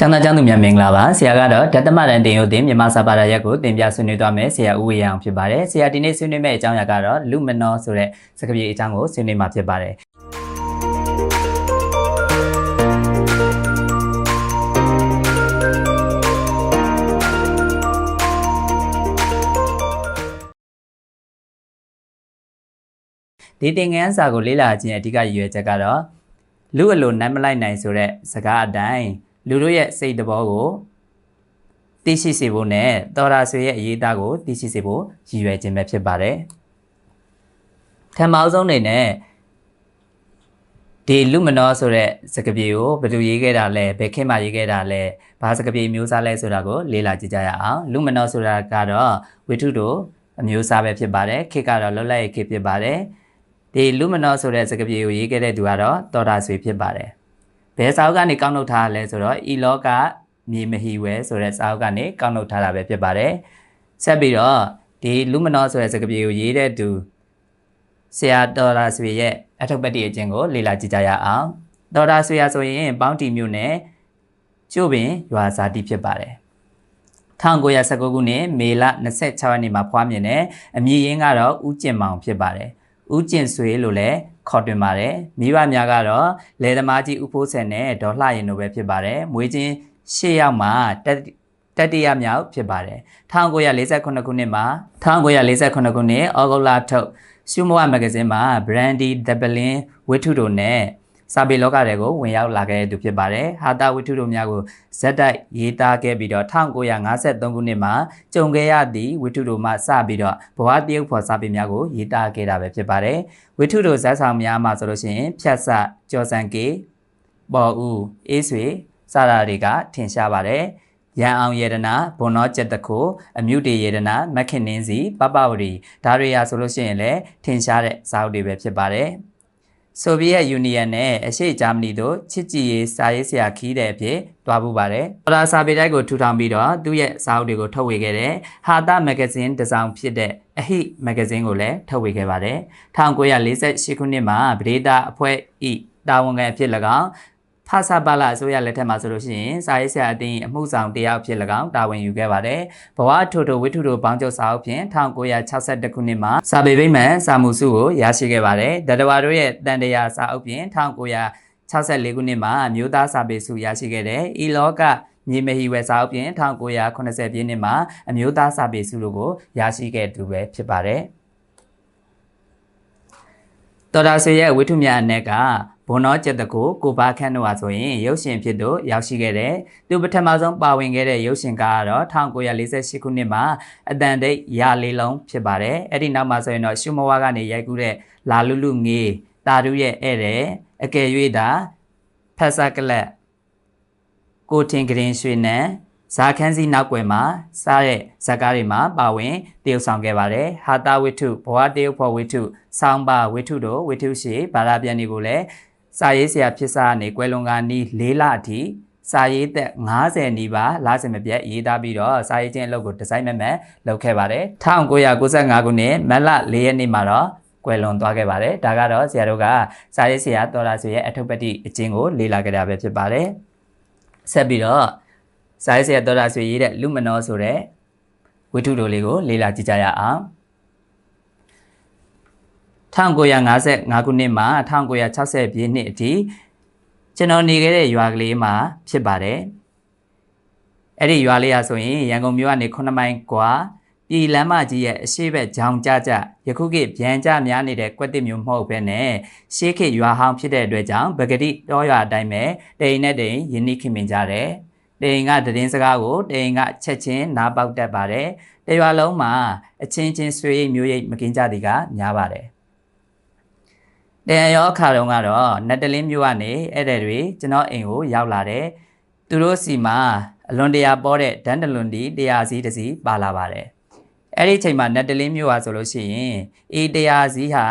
ကျောင်းသားကျောင်းသူများမင်္ဂလာပါဆရာကတော့ဓတ္တမတန်တင်ယုတ်တင်မြန်မာစာပါဒရက်ကိုတင်ပြဆွေးနွေးသွားမယ်ဆရာဦးဝေရအောင်ဖြစ်ပါတယ်ဆရာဒီနေ့ဆွေးနွေးမယ့်အကြောင်းအရာကတော့လူမနောဆိုတဲ့စကားပြေအကြောင်းကိုဆွေးနွေးမှာဖြစ်ပါတယ်ဒီသင်ခန်းစာကိုလေ့လာခြင်းအဓိကရည်ရွယ်ချက်ကတော့လူအလိုနမ်းမလိုက်နိုင်ဆိုတဲ့စကားအတိုင်း လူတို့ရဲ့စိတ်တဘောကိုသိရှိစေဖို့နဲ့တော်ရာဆွေရဲ့အရေးအသားကိုသိရှိစေဖို့ရည်ရွယ်ခြင်းပဲဖြစ်ပါတယ်။ထံမောက်ဆုံးနေနဲ့ဒီလူမနောဆိုတဲ့စကားပြေကိုဘယ်သူရေးခဲ့တာလဲဘယ်ခေတ်မှာရေးခဲ့တာလဲဘာစကားပြေမျိုးစားလဲဆိုတာကိုလေ့လာကြည့်ကြရအောင်လူမနောဆိုတာကတော့ဝိထုတို့အမျိုးအစားပဲဖြစ်ပါတယ်ခေတ်ကတော့လွတ်လပ်ရေးခေတ်ဖြစ်ပါတယ်ဒီလူမနောဆိုတဲ့စကားပြေကိုရေးခဲ့တဲ့သူကတော့တော်တာဆွေဖြစ်ပါတယ် ဘယ်စာအုပ်ကနေကောက်နှုတ်ထားရလဲဆိုတော့ဤလောကမြေမဟီဝဲဆိုတဲ့စာအုပ်ကနေကောက်နှုတ်ထားတာပဲဖြစ်ပါတယ်ဆက်ပြီးတော့ဒီလူမနောဆိုတဲ့စကားပြေကိုရေးတဲ့သူဆရာတော်တာဆွေရဲ့အထုပ်ပတ္တိအကျင့်ကိုလေ့လာကြည့်ကြရအောင်တော်တာဆွေရဆိုရင်ပေါင်းတီမျိုးနဲ့ကျို့ပင်ရွာဇာတိဖြစ်ပါတယ်1919ခုနှစ်မေလ26ရက်နေ့မှာဖွားမြင်တဲ့အမည်ရင်းကတော့ဦးကျင်မောင်ဖြစ်ပါတယ်။ဦးကျင်ဆွေလို့လည်း ခေါ်တွင်ပါတယ်။မိဘများကတော့လယ်သမားကြီးဦးဖိုးဆန်နဲ့ဒေါ်လှရင်တို့ပဲဖြစ်ပါတယ်။မွေးချင်း၈ယောက်မှာတက်တတိယမြောက်ဖြစ်ပါတယ်1948ခုနှစ်မှာ1948ခုနှစ်ဩဂုတ်လထုတ်ရှုမဝမဂ္ဂဇင်းမှာ Brandy Dublin ဝိထုတို့နဲ့ စာပေလောကတွေကိုဝင်ရောက်လာခဲ့တဲ့သူဖြစ်ပါတယ်။ဟာတာဝိထုတို့များကိုဇက်တိုက်ရေးသားခဲ့ပြီးတော့1953ခုနှစ်မှာကြုံခဲ့ရသည့်ဝိထုတို့မှစပြီးတော့ဘဝတရုပ်ဖော်စာပေများကိုရေးသားခဲ့တာပဲဖြစ်ပါတယ်။ဝိထုတို့ဇက်ဆောင်များမှာဆိုလို့ရှိရင်ဖြတ်စကြော်စံကေပေါ်ဦးအေးဆွေစတာတွေကထင်ရှားပါတယ်။ရန်အောင်ယေဒနာဘွန်နောကျက်တခိုအမြုတေယေဒနာမက်ခင်နင်းစီပပဝရီဒါတွေရာဆိုလို့ရှိရင်လည်းထင်ရှားတဲ့စာအုပ်တွေပဲဖြစ်ပါတယ်။ ဆိုဗီယက်ယူနီယံနဲ့အရှေ့ဂျာမနီတို့ချစ်ကြည်ရေးစာရေးဆရာခီးတဲ့အဖြစ်တွားပူပါတယ်။ပရာစာပေတိုက်ကိုထူထောင်ပြီးတော့သူ့ရဲ့စာအုပ်တွေကိုထုတ်ဝေခဲ့တဲ့ဟာတာမဂ္ဂဇင်းတစ်စောင်ဖြစ်တဲ့အဟိမဂ္ဂဇင်းကိုလည်းထုတ်ဝေခဲ့ပါတယ်။1948ခုနှစ်မှာဗဒေတာအဖွဲ့ဤတာဝန်ခံအဖြစ်၎င်း ဖာစာပါလာအစိုးရလက်ထက်မှာဆိုလို့ရှိရင်စာရေးဆရာအတင်းအမှုဆောင်တရားဖြစ်၎င်းတာဝန်ယူခဲ့ပါတယ်။ဘဝထိုထိုဝိထုတို့ဘောင်းကျုပ်စာအုပ်ဖြင့်1962ခုနှစ်မှာစာပေဗိမာန်စာမှုစုကိုရရှိခဲ့ပါတယ်။ဒတဝါတို့ရဲ့တန်တရာစာအုပ်ဖြင့်1964ခုနှစ်မှာမြို့သားစာပေစုရရှိခဲ့တဲ့ဤလောကမြေမဟီဝယ်စာအုပ်ဖြင့်1980ပြည့်နှစ်မှာအမျိုးသားစာပေစုတို့ကိုရရှိခဲ့သူပဲဖြစ်ပါတယ်။တော်တာဆွေရဲ့ဝိထုမြအနက်က ဘွန်နောကျက်တကိုကိုပါခန့်တို့ဟာဆိုရင်ရုပ်ရှင်ဖြစ်တို့ရောက်ရှိခဲ့တဲ့သူပထမဆုံးပါဝင်ခဲ့တဲ့ရုပ်ရှင်ကားကတော့1948ခုနှစ်မှာအတန်တိတ်ရာလေးလုံးဖြစ်ပါတယ်အဲ့ဒီနောက်မှာဆိုရင်တော့ရှုမဝါကနေရိုက်ကူးတဲ့လာလူလူငေးတာရုရဲ့ဧည့်တဲ့အကယ်၍သာဖက်ဆာကလတ်ကိုထင်ကရင်ရွှေနံဇာခန်းစီနောက်ွယ်မှာစားတဲ့ဇာကားတွေမှာပါဝင်တရုပ်ဆောင်ခဲ့ပါတယ်ဟာတာဝိထုဘဝတရုပ်ဖော်ဝိထုဆောင်းပါဝိထုတို့ဝိထုရှိဘာသာပြန်တွေကိုလည်း စာရေးဆရာဖြစ်စားနေကွယ်လွန်ကနီး၄လအထိစာရေးသက်90နီးပါးလာစင်မပြတ်ရေးသားပြီးတော့စာရေးချင်းအလုပ်ကိုဒီဇိုင်းမဲ့မဲ့လုပ်ခဲ့ပါတယ်1995ခုနှစ်မတ်လ4ရက်နေ့မှာတော့ကွယ်လွန်သွားခဲ့ပါတယ်ဒါကတော့ဆရာတို့ကစာရေးဆရာတော်လာဆွေရဲ့အထုပ်ပတ္တိအကျဉ်းကိုလေ့လာခဲ့တာပဲဖြစ်ပါတယ်ဆက်ပြီးတော့စာရေးဆရာတော်လာဆွေရေးတဲ့လူမနောဆိုတဲ့ဝိထုတို့လေးကိုလေ့လာကြည့်ကြရအောင် 1955ခုနှစ်မှ1960ပြည့်နှစ်အထိကျွန်တော်နေခဲ့တဲ့ရွာကလေးမှာဖြစ်ပါတယ်။အဲ့ဒီရွာလေးရဆိုရင်ရန်ကုန်မြို့ကနေ9မိုင်กว่าပြည်လမ်းမကြီးရဲ့အရှိဘက်ဂျောင်ကြကြယခုခေတ်ဗျံကြများနေတဲ့ကွက်တစ်မျိုးမဟုတ်ဘဲနဲ့ရှေးခေတ်ရွာဟောင်းဖြစ်တဲ့အတွက်ကြောင့်ပဂတိတောရွာအတိုင်းပဲတိန်နဲ့တိန်ယဉ်နိခင်မင်ကြတယ်။တိန်ကတည်င်းစကားကိုတိန်ကချက်ချင်းနားပေါက်တတ်ပါတယ်။တရွာလုံးမှာအချင်းချင်းဆွေးရိပ်မျိုးရိပ်မကင်းကြသည်ကများပါတယ် တန်ရောအခါတုန်းကတော့နတ်တလင်းမြို့ကနေဧည့်သည်တွေကျွန်တော်အိမ်ကိုရောက်လာတယ်။သူတို့စီမှာအလွန်တရာပေါ်တဲ့ဒန်တလွန်ဒီတရားစီးတစ်စီးပါလာပါတယ်။အဲ့ဒီချိန်မှာနတ်တလင်းမြို့ဟာဆိုလို့ရှိရင်အေးတရားစီးဟာ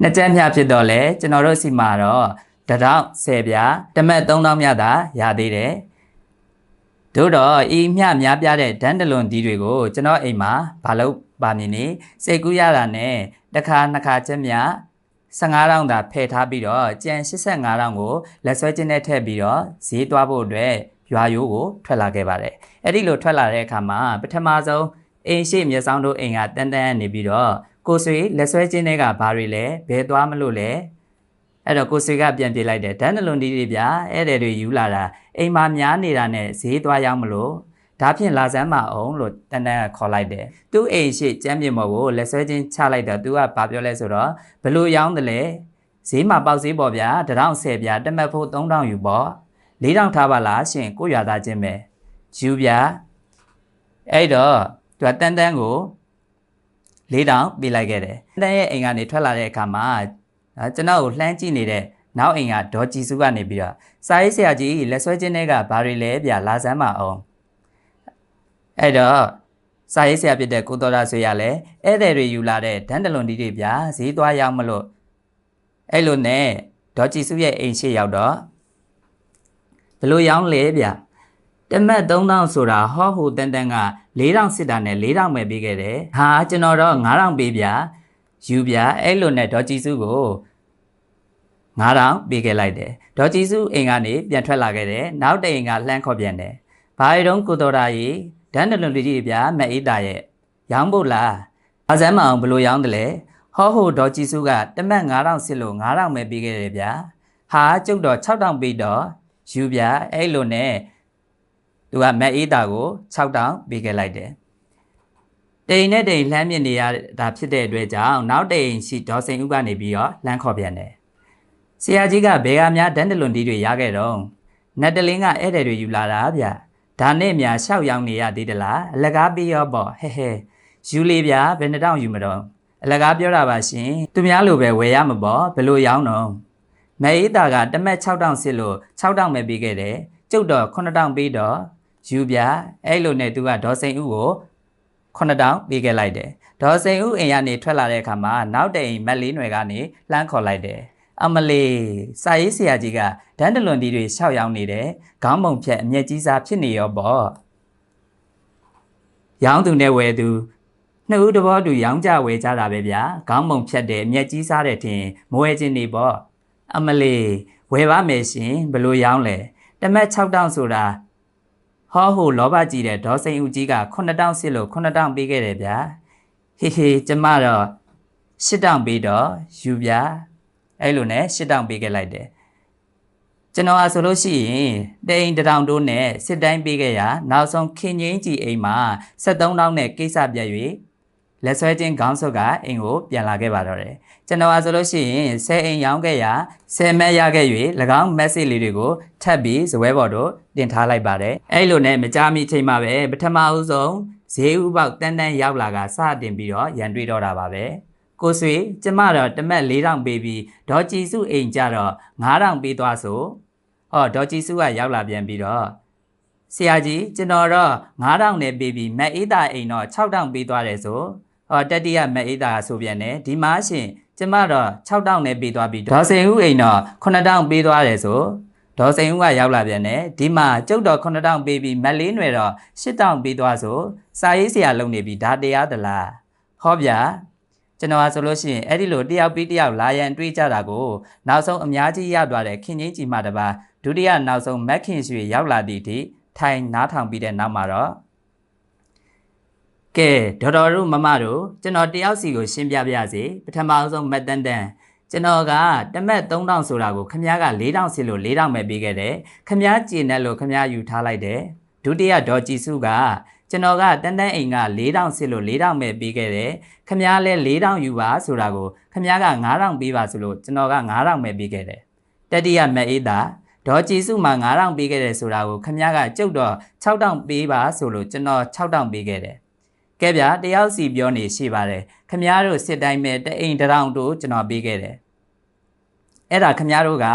နှစ်ကျန်းမြဖြစ်တော့လဲကျွန်တော်တို့စီမှာတော့တထောင်10ပြားတမက်3000မြသာရသေးတယ်။တို့တော့အေးမြများပြတဲ့ဒန်တလွန်ဒီတွေကိုကျွန်တော်အိမ်မှာဘာလို့ပါနေနေစိတ်ကူးရတာနဲ့တစ်ခါနှစ်ခါချက်မြ 15တောင်းသာဖယ်ထားပြီးတော့ကြံ85တောင်းကိုလက်ဆွဲချင်းနဲ့ထည့်ပြီးတော့ဈေးသွားဖို့အတွက်ရွာရိုးကိုထွက်လာခဲ့ပါတယ်အဲ့ဒီလိုထွက်လာတဲ့အခါမှာပထမဆုံးအိမ်ရှိမျက်စောင်းတို့အိမ်ကတန်းတန်းနေပြီးတော့ကိုဆွေလက်ဆွဲချင်းတွေကဘာတွေလဲဘယ်သွားမလို့လဲအဲ့တော့ကိုဆွေကပြန်ပြေးလိုက်တယ်ဒန်းနလွန်ဒီတွေဗျာအဲ့တဲ့တွေယူလာတာအိမ်မှာများနေတာနဲ့ဈေးသွားရောက်မလို့ ဒါဖြင့်လာစမ်းမအောင်လို့တန်တန်ကခေါ်လိုက်တယ်။သူ့အိမ်ရှိကျမ်းပြင်မော်ကိုလက်ဆွဲချင်းချလိုက်တော့သူကဘာပြောလဲဆိုတော့ဘလို့ရောင်းတယ်လဲဈေးမှာပေါက်ဈေးပေါ့ဗျာတရောင်း10ဗျာတက်မှတ်ဖို့3000ယူပေါ့4000ထားပါလားရှင်ကိုရွာသားချင်းပဲယူဗျာအဲ့တော့သူကတန်တန်ကို4000ပေးလိုက်ခဲ့တယ်တန်ရဲ့အိမ်ကနေထွက်လာတဲ့အခါမှာကျွန်တော်ကိုလှမ်းကြည့်နေတဲ့နောက်အိမ်ကဒေါ်ကြည်စုကနေပြီးတော့စာရေးဆရာကြီးလက်ဆွဲချင်းတွေကဘာတွေလဲဗျာလာစမ်းပါအောင် အဲ့တော့စာရေးဆရာဖြစ်တဲ့ကိုတော်ရဆွေရလဲဧည့်သည်တွေယူလာတဲ့ဒန်းတလွန်ဒီတွေဗျာဈေးသွားရောက်မလို့အဲ့လိုနဲ့ဒေါ်ကြည်စုရဲ့အိမ်ရှိရောက်တော့ဘလို့ရောင်းလဲဗျာတမက်3000ဆိုတာဟောဟိုတန်တန်က4000စစ်တာနဲ့4000ပဲပေးခဲ့တယ်ဟာကျွန်တော်တော့9000ပေးဗျာယူဗျာအဲ့လိုနဲ့ဒေါ်ကြည်စုကို9000ပေးခဲ့လိုက်တယ်ဒေါ်ကြည်စုအိမ်ကနေပြန်ထွက်လာခဲ့တယ်နောက်တအိမ်ကလှမ်းခေါ်ပြန်တယ်ဘာရီတုံးကိုတော်ရာကြီး ဒန်းတလွန်လူကြီးဗျာမအေးတာရဲ့ရောင်းဖို့လားအစမ်းမအောင်ဘလို့ရောင်းတယ်လဲဟောဟိုဒေါ်ကြည်စုကတမက်9000စစ်လို့9000ပဲပေးခဲ့တယ်ဗျာဟာကျုပ်တော့6000ပေးတော့ယူဗျာအဲ့လိုနဲ့သူကမအေးတာကို6000ပေးခဲ့လိုက်တယ်တိန်နဲ့တိန်လှမ်းမြင့်နေရတာဖြစ်တဲ့အတွက်ကြောင့်နောက်တိန်ရှိဒေါ်စိန်ဦးကနေပြီးတော့လှမ်းခေါ်ပြန်တယ်ဆရာကြီးကဘယ်ကများဒန်းတလွန်တီးတွေရခဲ့တော့နတ်တလင်းကဧည့်သည်တွေယူလာတာဗျာ ဒါနဲ့များရှောက်ရောက်နေရသေးတလားအလကားပြီးရောပေါ့ဟဲဟဲယူလေးဗျာဘယ်နှတောင်ယူမတော့အလကားပြောတာပါရှင်သူများလိုပဲဝယ်ရမှာပေါ့ဘယ်လိုရောင်းတော့မဲအေးတာကတမက်6000စစ်လို့6000ပဲပေးခဲ့တယ်ကျုပ်တော့9000ပေးတော့ယူဗျာအဲ့လိုနဲ့သူကဒေါ်စိန်ဦးကို9000ပေးခဲ့လိုက်တယ်ဒေါ်စိန်ဦးအိမ်ကနေထွက်လာတဲ့အခါမှာနောက်တိန်မက်လေးနွယ်ကနေလှမ်းခေါ်လိုက်တယ် အမလေးစာရေးဆရာကြီးကဒန်းတလွန်ဒီတွေရှောက်ရောက်နေတယ်ခေါင်းပုံဖြတ်အမျက်ကြီးစားဖြစ်နေရောပေါ့ရောင်းသူနဲ့ဝယ်သူနှစ်ဦးတဘောတူရောင်းကြဝယ်ကြတာပဲဗျာခေါင်းပုံဖြတ်တယ်အမျက်ကြီးစားတယ်ထင်မဝယ်ခြင်းနေပေါ့အမလေးဝယ်ပါမယ်ရှင်ဘလို့ရောင်းလဲတမက်6000ဆိုတာဟောဟိုလောဘကြီးတဲ့ဒေါ်စိန်ဦးကြီးက9000စစ်လို့9000ပေးခဲ့တယ်ဗျာဟေးဟေးကျမတော့8000ပေးတော့ယူဗျာ အဲ့လိုနဲ့8000ပေးခဲ့လိုက်တယ်ကျွန်တော်အားဆိုလို့ရှိရင်တိန်တထောင်တိုးနဲ့စစ်တိုင်းပေးခဲ့ရနောက်ဆုံးခင်ငိမ့်ကြီးအိမ်မှာ73တောင်းနဲ့ကိစ္စပြတ်၍လက်ဆွဲချင်းခေါင်းဆုပ်ကအိမ်ကိုပြန်လာခဲ့ပါတော့တယ်ကျွန်တော်အားဆိုလို့ရှိရင်10အိမ်ရောင်းခဲ့ရ10မက်ရခဲ့၍၎င်း message လေးတွေကိုထပ်ပြီးဇပွဲပေါ်တို့တင်ထားလိုက်ပါတယ်အဲ့လိုနဲ့မကြမီချိန်မှာပဲပထမဦးဆုံးဈေးဥပေါက်တန်းတန်းရောက်လာကစတင်ပြီးတော့ရန်တွေ့တော့တာပါပဲ ကိုဆွေကျမတော့တမက်4000ပေးပြီးဒေါ်ကြည်စုအိမ်ကြတော့9000ပေးသွားဆိုဟောဒေါ်ကြည်စုကရောက်လာပြန်ပြီးတော့ဆရာကြီးကျွန်တော်တော့9000နဲ့ပေးပြီးမက်အေးတာအိမ်တော့6000ပေးသွားတယ်ဆိုဟောတတိယမက်အေးတာဆိုပြန်တယ်ဒီမှာရှင်ကျမတော့6000နဲ့ပေးသွားပြီးဒေါ်စိန်ဦးအိမ်တော့9000ပေးသွားတယ်ဆိုဒေါ်စိန်ဦးကရောက်လာပြန်တယ်ဒီမှာကျုပ်တော့9000ပေးပြီးမက်လေးနွယ်တော့8000ပေးသွားဆိုစာရေးဆရာလုပ်နေပြီဒါတရားသလားဟောဗျာ ကျွန်တော်ကဆိုလို့ရှိရင်အဲ့ဒီလိုတယောက်ပြီးတယောက်လာရန်တွေးကြတာကိုနောက်ဆုံးအများကြီးရသွားတဲ့ခင်ကြီးကြီးမှတပါဒုတိယနောက်ဆုံးမက်ခင်ရွှေရောက်လာသည့်အထိထိုင်နားထောင်ပြီးတဲ့နောက်မှာတော့ကဲဒေါ်တော်တို့မမတို့ကျွန်တော်တယောက်စီကိုရှင်းပြပြရစီပထမဆုံးမက်တန်တန်ကျွန်တော်ကတမက်3000ဆိုတာကိုခမားက4000စီလို့4000ပဲပေးခဲ့တယ်ခမားကြည်နဲ့လို့ခမားယူထားလိုက်တယ်ဒုတိယဒေါ်ကြည်စုက ကျွန်တော်ကတန်တန်းအိမ်က4000စစ်လို့4000ပဲပေးခဲ့တယ်ခမားလဲ4000ယူပါဆိုတာကိုခမားက9000ပေးပါဆိုလို့ကျွန်တော်က9000ပဲပေးခဲ့တယ်တတိယမက်အေးတာဒေါ်ကြည်စုမှာ9000ပေးခဲ့တယ်ဆိုတာကိုခမားကကြုတ်တော့6000ပေးပါဆိုလို့ကျွန်တော်6000ပေးခဲ့တယ်ကဲဗျာတယောက်စီပြောနေရှိပါတယ်ခမားတို့စစ်တိုင်းမဲ့တအိမ်တရောင်တို့ကျွန်တော်ပေးခဲ့တယ် အဲ့ဒါခမားတို့က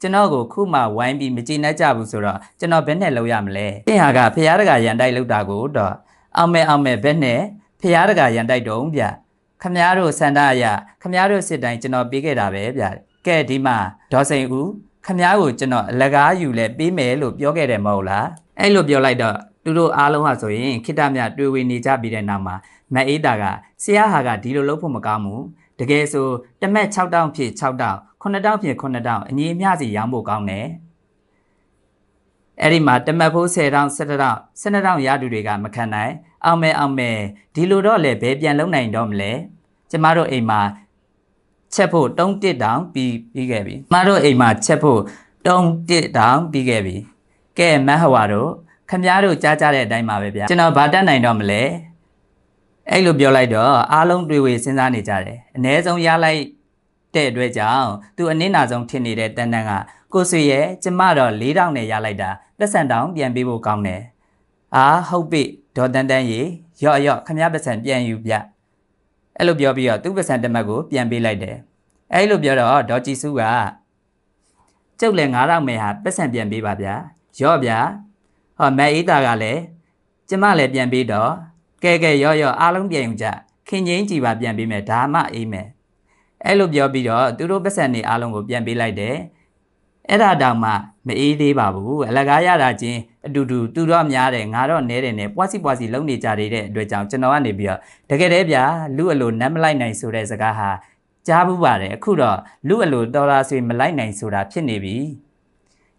ကျွန်တော်ကိုခုမှဝိုင်းပြီးမကြည်နှက်ကြဘူးဆိုတော့ကျွန်တော်ဘယ်နဲ့လုပ်ရမလဲ။ပြင်ဟာကဖျားတကရန်တိုက်လောက်တာကိုတော့အောင်မဲအောင်မဲဘယ်နဲ့ဖျားတကရန်တိုက်တုံးဗျ။ခမားတို့စန္ဒအရခမားတို့စစ်တိုင်းကျွန်တော်ပေးခဲ့တာပဲဗျ။ကဲဒီမှာဒေါ်စိန်ဦးခမားကိုကျွန်တော်အလကားယူလဲပေးမယ်လို့ပြောခဲ့တယ်မဟုတ်လား။အဲ့လိုပြောလိုက်တော့သူတို့အားလုံးဟာဆိုရင်ခိတ္တမြတွေ့ဝေနေကြပြီးတဲ့နောက်မှာမအေးတာကဆရာဟာကဒီလိုလုပ်ဖို့မကောင်းဘူး။တကယ်ဆိုတမက်6တောင်းဖြစ်6တောင်း9000ဖြစ်9000အညီအမျှစီရောင်းဖို့ကောင်းတယ်အဲ့ဒီမှာတမတ်ဖိုး10တောင်17တောင်12တောင်ရတူတွေကမခံနိုင်အောင်မဲအောင်မဲဒီလိုတော့လေဘယ်ပြန်လုံနိုင်တော့မလဲကျမတို့အိမ်မှာချက်ဖို့တုံးတစ်တောင်ပြီးပြီးခဲ့ပြီကျမတို့အိမ်မှာချက်ဖို့တုံးတစ်တောင်ပြီးခဲ့ပြီကဲမတ်ဟဝါတို့ခမည်းတော်ကြားကြတဲ့အတိုင်းပါပဲဗျာကျွန်တော်ဗာတက်နိုင်တော့မလဲအဲ့လိုပြောလိုက်တော့အားလုံးတွေ့ဝေစဉ်းစားနေကြတယ်အ ਨੇ ဆုံးရလိုက် တဲ့အတွက်ကြောင့်သူအနည်းနာဆုံးထင်နေတဲ့တန်တန်ကကိုဆွေရဲ့ကျမတော့၄တောင်နဲ့ရလိုက်တာပတ်စံတောင်ပြန်ပေးဖို့ကောင်းတယ်အာဟုတ်ပြီဒေါ်တန်တန်ရေရော့ရော့ခမည်းပတ်စံပြန်ယူပြအဲ့လိုပြောပြီးတော့သူ့ပတ်စံတစ်မတ်ကိုပြန်ပေးလိုက်တယ်အဲ့လိုပြောတော့ဒေါ်ကြည်စုကကျုပ်လည်း9000မဲဟာပတ်စံပြန်ပေးပါဗျာရော့ဗျာဟောမက်အေးတာကလည်းကျမလည်းပြန်ပေးတော့ကဲကဲရော့ရော့အားလုံးပြန်ယူကြခင်ချင်းကြည်ပါပြန်ပေးမယ်ဒါမှအေးမယ် အဲ့လိုပြောပြီးတော့သူတို့ပတ်စံနေအားလုံးကိုပြန်ပေးလိုက်တယ်အဲ့ဒါတောင်မှမအေးသေးပါဘူးအလကားရတာချင်းအတူတူသူတော့များတယ်ငါတော့နဲတယ်နဲ့ပွားစီပွားစီလုံနေကြတဲ့အတွက်ကြောင့်ကျွန်တော်ကနေပြီးတော့တကယ်တည်းဗျာလူအလိုနတ်မလိုက်နိုင်ဆိုတဲ့စကားဟာကြားဘူးပါတယ်အခုတော့လူအလိုတော်လာဆွေမလိုက်နိုင်ဆိုတာဖြစ်နေပြီ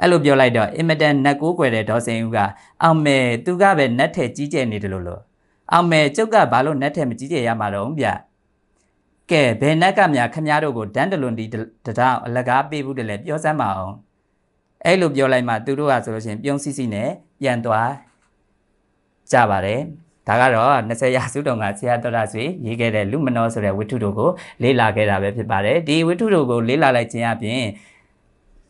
အဲ့လိုပြောလိုက်တော့အင်မတန်နတ်ကိုးကွယ်တဲ့ဒေါ်စင်ဦးကအောင်မဲသူကပဲနတ်ထဲကြီးကျယ်နေတယ်လို့လို့အောင်မဲကျုပ်ကဘာလို့နတ်ထဲမကြီးကျယ်ရမှာတော့ဗျ ကဲဘယ်နတ်ကများခမားတို့ကိုဒန်းတလွန်ဒီတတောင်အလကားပေးဘူးတယ်လေပြောစမ်းပါအောင်အဲ့လိုပြောလိုက်မှသူတို့ကဆိုလို့ရှိရင်ပြုံးစီစီနဲ့ပြန်သွားကြပါတယ်ဒါကတော့20ရာစုတုန်းကဆရာတော်ရဆွေရေးခဲ့တဲ့လူမနောဆိုတဲ့ဝိထုတို့ကိုလေ့လာခဲ့တာပဲဖြစ်ပါတယ်ဒီဝိထုတို့ကိုလေ့လာလိုက်ခြင်းအပြင်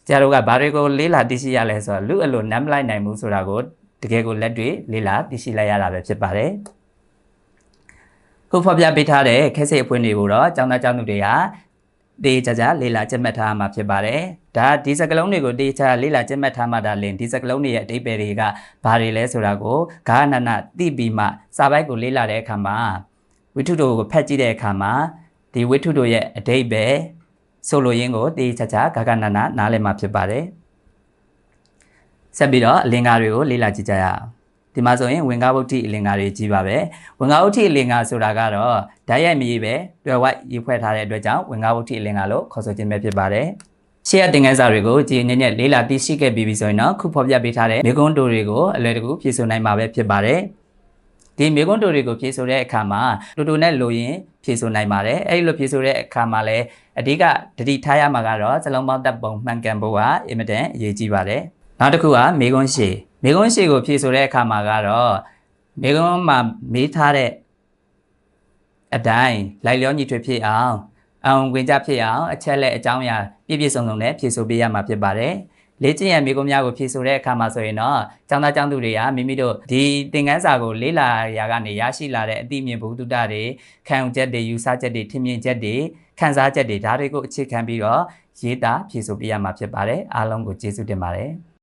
ဆရာတို့ကဘာတွေကိုလေ့လာသိရှိရလဲဆိုတော့လူအလိုနမ်းမလိုက်နိုင်ဘူးဆိုတာကိုတကယ်ကိုလက်တွေ့လေ့လာသိရှိလိုက်ရတာပဲဖြစ်ပါတယ် ခုဖော်ပြပေးထားတဲ့ခက်စိတ်အဖွင့်တွေကိုတော့ကျောင်းသားကျောင်းသူတွေကတေးကြကြလေ့လာချက်မှတ်ထားမှာဖြစ်ပါတယ်။ဒါဒီစကလုံးတွေကိုတေးချလေ့လာချက်မှတ်ထားမှဒါလင်ဒီစကလုံးတွေရဲ့အတိတ်ပဲတွေကဘာတွေလဲဆိုတာကိုဂါနနာသိပြီးမှစာပိုက်ကိုလေ့လာတဲ့အခါမှာဝိထုတို့ကိုဖတ်ကြည့်တဲ့အခါမှာဒီဝိထုတို့ရဲ့အတိတ်ပဲဆိုလိုရင်းကိုတေးချချဂါဂနနာနားလည်မှာဖြစ်ပါတယ်။ဆက်ပြီးတော့အလင်္ကာတွေကိုလေ့လာကြည့်ကြရအောင် ဒီမှာဆိုရင်ဝင်ကားဗုဒ္ဓအလင်္ကာတွေကြီးပါပဲဝင်ကားဗုဒ္ဓအလင်္ကာဆိုတာကတော့ဓာတ်ရိုက်မကြီးပဲတွယ်ဝိုက်ရေးဖွဲ့ထားတဲ့အတွက်ကြောင့်ဝင်ကားဗုဒ္ဓအလင်္ကာလို့ခေါ်ဆိုခြင်းပဲဖြစ်ပါတယ်ရှေ့ရတင်ငန်းစာတွေကိုကြည်အနေနဲ့လေးလာသိရှိခဲ့ပြီးပြီဆိုရင်တော့ခုဖော်ပြပေးထားတဲ့မေကွန်းတိုတွေကိုအလွယ်တကူဖြည့်ဆို့နိုင်မှာပဲဖြစ်ပါတယ်ဒီမေကွန်းတိုတွေကိုဖြည့်ဆို့တဲ့အခါမှာတူတူနဲ့လိုရင်ဖြည့်ဆို့နိုင်ပါတယ်အဲဒီလိုဖြည့်ဆို့တဲ့အခါမှာလည်းအဓိကတတိထားရမှာကတော့စလုံးပေါင်းတပ်ပုံမှန်ကန်ဖို့ကအင်မတန်အရေးကြီးပါတယ်နောက်တစ်ခုကမေကွန်းရှည် မေကွန်းရှည်ကိုဖြည့်ဆိုတဲ့အခါမှာကတော့မေကွန်းမှာမေးထားတဲ့အတိုင်းလိုက်လျောညီထွေဖြစ်အောင်အောင်ဝင်ကြဖြစ်အောင်အချက်လက်အကြောင်းအရာပြည့်ပြည့်စုံစုံနဲ့ဖြည့်ဆိုပေးရမှာဖြစ်ပါတယ်လေ့ကျင့်ရမေကွန်းများကိုဖြည့်ဆိုတဲ့အခါမှာဆိုရင်တော့ကျောင်းသားကျောင်းသူတွေကမိမိတို့ဒီသင်ခန်းစာကိုလေ့လာရာကနေရရှိလာတဲ့အသိမြင်ဘုဒ္ဓတာတွေခံယူချက်တွေယူဆချက်တွေထင်မြင်ချက်တွေခံစားချက်တွေဒါတွေကိုအခြေခံပြီးတော့ရေးသားဖြည့်ဆိုပေးရမှာဖြစ်ပါတယ်အားလုံးကိုကျေးဇူးတင်ပါတယ်